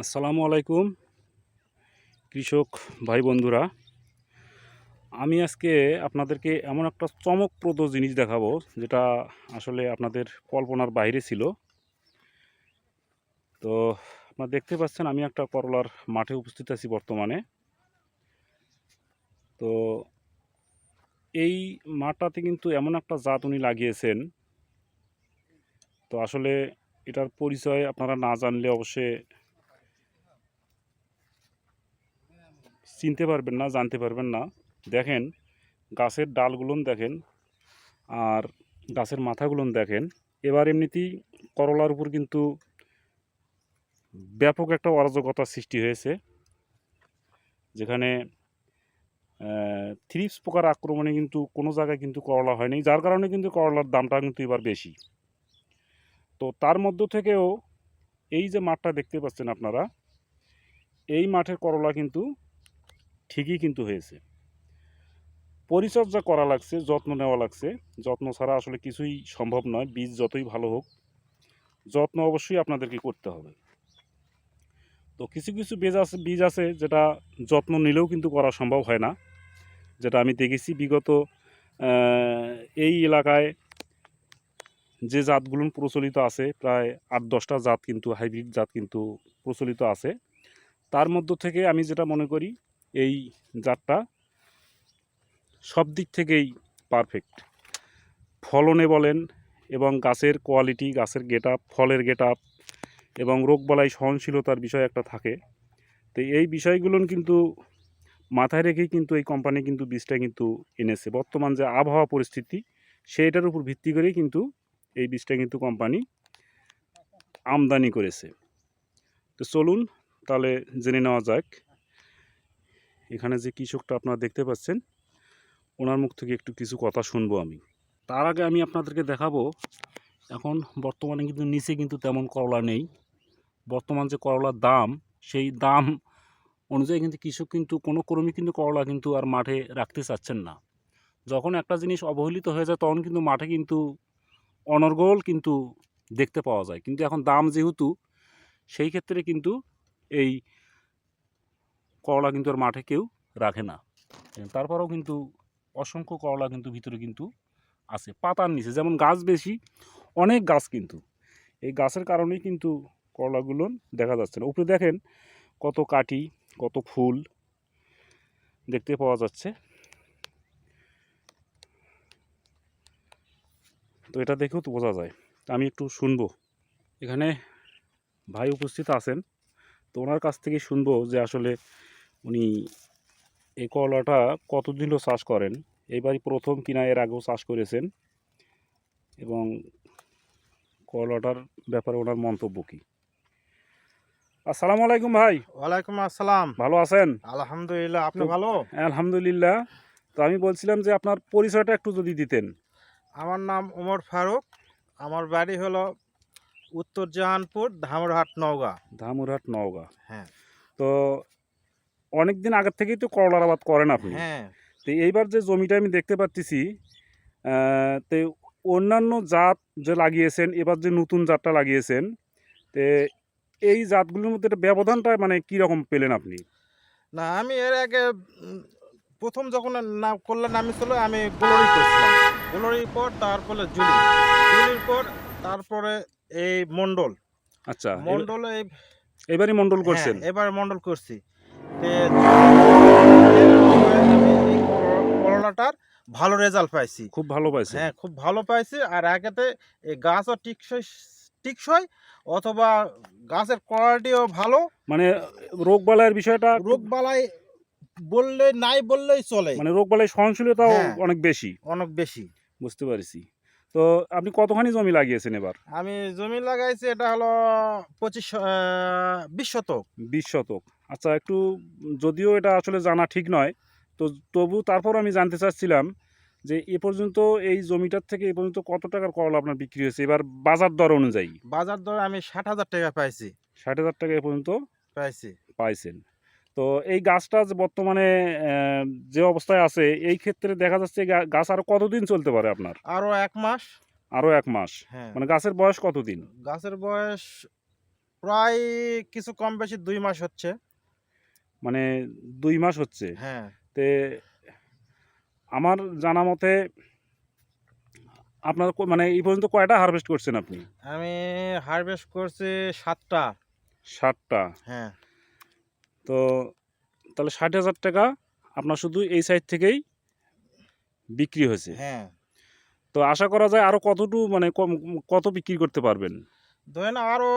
আসসালামু আলাইকুম, কৃষক ভাই বন্ধুরা আমি আজকে আপনাদেরকে এমন একটা চমকপ্রদ জিনিস দেখাবো, যেটা আসলে আপনাদের কল্পনার বাইরে ছিল। তো আপনারা দেখতে পাচ্ছেন, আমি একটা করলার মাঠে উপস্থিত আছি বর্তমানে। তো এই মাঠটাতে কিন্তু এমন একটা জাত উনি লাগিয়েছেন। তো আসলে এটার পরিচয় আপনারা না জানলে অবশ্যই চিনতে পারবেন না, জানতে পারবেন না। দেখেন, গাছের ডালগুলোন দেখেন আর গাছের মাথাগুলোন দেখেন। এবার এমনিতেই করলার উপর কিন্তু ব্যাপক একটা অরাজকতার সৃষ্টি হয়েছে। যেখানে থ্রিপস পোকার আক্রমণে কিন্তু কোনো জায়গায় কিন্তু করলা হয়নি, যার কারণে কিন্তু করলার দামটা কিন্তু এবার বেশি। তো তার মধ্য থেকেও এই যে মাঠটা দেখতে পাচ্ছেন আপনারা, এই মাঠের করলা কিন্তু ঠিকই কিন্তু হয়েছে। পরিচর্যা করা লাগছে, যত্ন নেওয়া লাগছে। যত্ন ছাড়া আসলে কিছুই সম্ভব নয়, বীজ যতই ভালো হোক, যত্ন অবশ্যই আপনাদেরকে করতে হবে। তো কিছু কিছু বীজ আছে বীজ আছে যেটা যত্ন নিলেও কিন্তু করা সম্ভব হয় না। যেটা আমি দেখেছি বিগত এই এলাকায় যে জাতগুলো প্রচলিত আছে, প্রায় আট, দশটা জাত কিন্তু, হাইব্রিড জাত কিন্তু প্রচলিত আছে। তার মধ্য থেকে আমি যেটা মনে করি এই জাতটা সব দিক থেকেই পারফেক্ট ফলনে বলেন এবং গাছের কোয়ালিটি গাছের গেট ফলের গেট আপ এবং রোগবালাই সহনশীলতার বিষয় একটা থাকে। তো এই বিষয়গুলো কিন্তু মাথায় রেখেই কিন্তু এই কোম্পানি কিন্তু বীজটা কিন্তু এনেছে। বর্তমান যে আবহাওয়া পরিস্থিতি, সেইটার উপর ভিত্তি করেই কিন্তু এই বীজটা কিন্তু কোম্পানি আমদানি করেছে। তো চলুন তাহলে জেনে নেওয়া যাক এখানে যে কৃষকটা আপনারা দেখতে পাচ্ছেন, ওনার মুখ থেকে একটু কিছু কথা শুনব আমি। তার আগে আমি আপনাদেরকে দেখাবো, এখন বর্তমানে কিন্তু নিচে কিন্তু তেমন করলা নেই। বর্তমান যে করলার দাম, সেই দাম অনুযায়ী কিন্তু কৃষক কিন্তু কোনো ক্রমে কিন্তু করলা কিন্তু আর মাঠে রাখতে চাচ্ছেন না। যখন একটা জিনিস অবহেলিত হয়ে যায়, তখন কিন্তু মাঠে কিন্তু অনর্গল কিন্তু দেখতে পাওয়া যায়। কিন্তু এখন দাম যেহেতু, সেই ক্ষেত্রে কিন্তু এই করলা কিন্তু আর মাঠে কেউ রাখে না। তারপরেও কিন্তু অসংখ্য করলা কিন্তু ভিতরে কিন্তু আছে। পাতার নিচে, যেমন গাছ বেশি, অনেক গাছ কিন্তু। এই গাছের কারণেই কিন্তু করলাগুলো দেখা যাচ্ছে না। উপরে দেখেন কত কাঠি, কত ফুল দেখতে পাওয়া যাচ্ছে। তো এটা দেখেও তো বোঝা যায়। আমি একটু শুনব। এখানে ভাই উপস্থিত আছেন। তো ওনার কাছ থেকে শুনব যে আসলে উনি এই করলাটা কতদিন হলো চাষ করেন? এইবারই প্রথম কিনা এর আগেও চাষ করেছেন। এবং করলাটার ব্যাপারে ওনার মন্তব্য কী? আসসালামু আলাইকুম ভাই। ওয়ালাইকুম আসসালাম। ভালো আছেন? আলহামদুলিল্লাহ আপনি ভালো? আলহামদুলিল্লাহ। তো আমি বলছিলাম যে আপনার পরিচয়টা একটু যদি দিতেন। আমার নাম ওমর ফারুক। আমার বাড়ি হলো উত্তর জাহানপুর ধামরহাট নওগাঁ। ধামুরহাট নওগাঁ। হ্যাঁ। তো অনেক দিন আগের থেকেই তো করলার আবাদ করেন আপনি। হ্যাঁ। তো এইবার যে জমিটা আমি দেখতে পাচ্ছি তো অন্যান্য জাত যে লাগিয়েছেন এবার যে নতুন জাতটা লাগিয়েছেন তে এই জাতগুলোর মধ্যে একটা ব্যবধানটা মানে কীরকম পেলেন আপনি? না আমি এর আগে প্রথম যখন না করলে নামি ছিল আমি গোলরি করছিলাম। গোলরির পর তারপরে জুলি জুলির পর তারপরে এই মন্ডল আচ্ছা মন্ডল এবারই মণ্ডল করছেন? হ্যাঁ, এবার মন্ডল করছি। তে আমি এই ভালো রেজাল্ট পাইছি। খুব ভালো পাইছে। হ্যাঁ খুব ভালো পাইছি আর একেতে এই গাছও টিকসই টিকসই অথবা গাছের কোয়ালিটিও ভালো। মানে রোগ বালাইয়ের বিষয়টা রোগ বালাই বললে নাই বললেই চলে। মানে রোগ বালাই সহনশীলতাও হ্যাঁ। অনেক বেশি। অনেক বেশি। বুঝতে পারছি। তো আপনি কতখানি জমি লাগিয়েছেন এবার? আমি জমি লাগাইছি এটা হলো পঁচিশ বিশ শতক। বিশ শতক। আচ্ছা একটু যদিও এটা আসলে জানা ঠিক নয় তো তবু তারপর আমি জানতে চাচ্ছিলাম যে এ পর্যন্ত এই জমিটার থেকে এ পর্যন্ত কত টাকার করলা আপনার বিক্রি হয়েছে? এবার বাজার দর অনুযায়ী। বাজার দর আমি ষাট হাজার টাকা পাইছি। ষাট হাজার টাকা এ পর্যন্ত পাইছি। পাইছেন। তো এই গাছটা বর্তমানে যে অবস্থায় আছে এই ক্ষেত্রে দেখা যাচ্ছে গাছ আরও কতদিন চলতে পারে আপনার? আরও এক মাস। আরও এক মাস? হ্যাঁ। মানে গাছের বয়স কতদিন? গাছের বয়স প্রায় কিছু কম বেশি দুই মাস হচ্ছে। মানে দুই মাস হচ্ছে। হ্যাঁ। তে আমার জানা মতে আপনার মানে এই পর্যন্ত কয়টা হারভেস্ট করছেন আপনি? আমি হারভেস্ট করছি সাতটা। সাতটা। হ্যাঁ। তো তাহলে ষাট হাজার টাকা আপনার শুধু এই সাইড থেকেই বিক্রি হয়েছে। হ্যাঁ। তো আশা করা যায় আরও কতটু মানে কম- কত বিক্রি করতে পারবেন? ধরেন আরও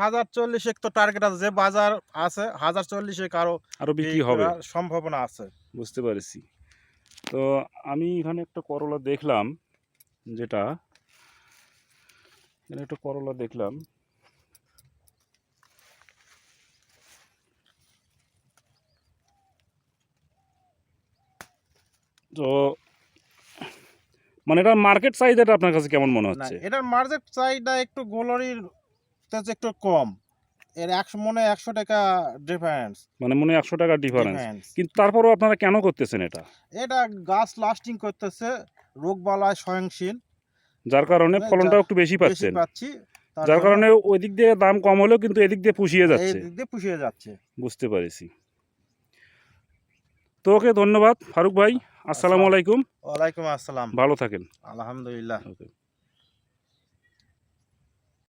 হাজার চল্লিশ এক তো টার্গেট আছে যে বাজার আছে হাজার চল্লিশ এক আরও আরও বিক্রি হবে। সম্ভাবনা আছে। বুঝতে পারছি। তো আমি এখানে একটা করলা দেখলাম যেটা এখানে একটা করলা দেখলাম। তো মানে এটা মার্কেট চাহিদাটা আপনার কাছে কেমন মনে হচ্ছে? এটার মার্কেট চাহিদা একটু গোলরির একটু কম। এর একশো মনে একশো টাকা ডিফারেন্স মানে মনে একশো টাকা ডিফারেন্স কিন্তু তারপরেও আপনারা কেন করতেছেন এটা? এটা গাছ লাস্টিং করতেছে রোগ বালায় সহনশীল যার কারণে ফলনটাও একটু বেশি পাচ্ছেন। পাচ্ছি যার কারণে ওই দিক দিয়ে দাম কম হলেও কিন্তু এদিক দিয়ে পুষিয়ে যাচ্ছে। দিক দিয়ে পুষিয়ে যাচ্ছে। বুঝতে পেরেছি। তো ওকে ধন্যবাদ ফারুক ভাই আসসালামু আলাইকুম। ওয়ালাইকুম আসসালাম। ভালো থাকেন। আলহামদুলিল্লাহ।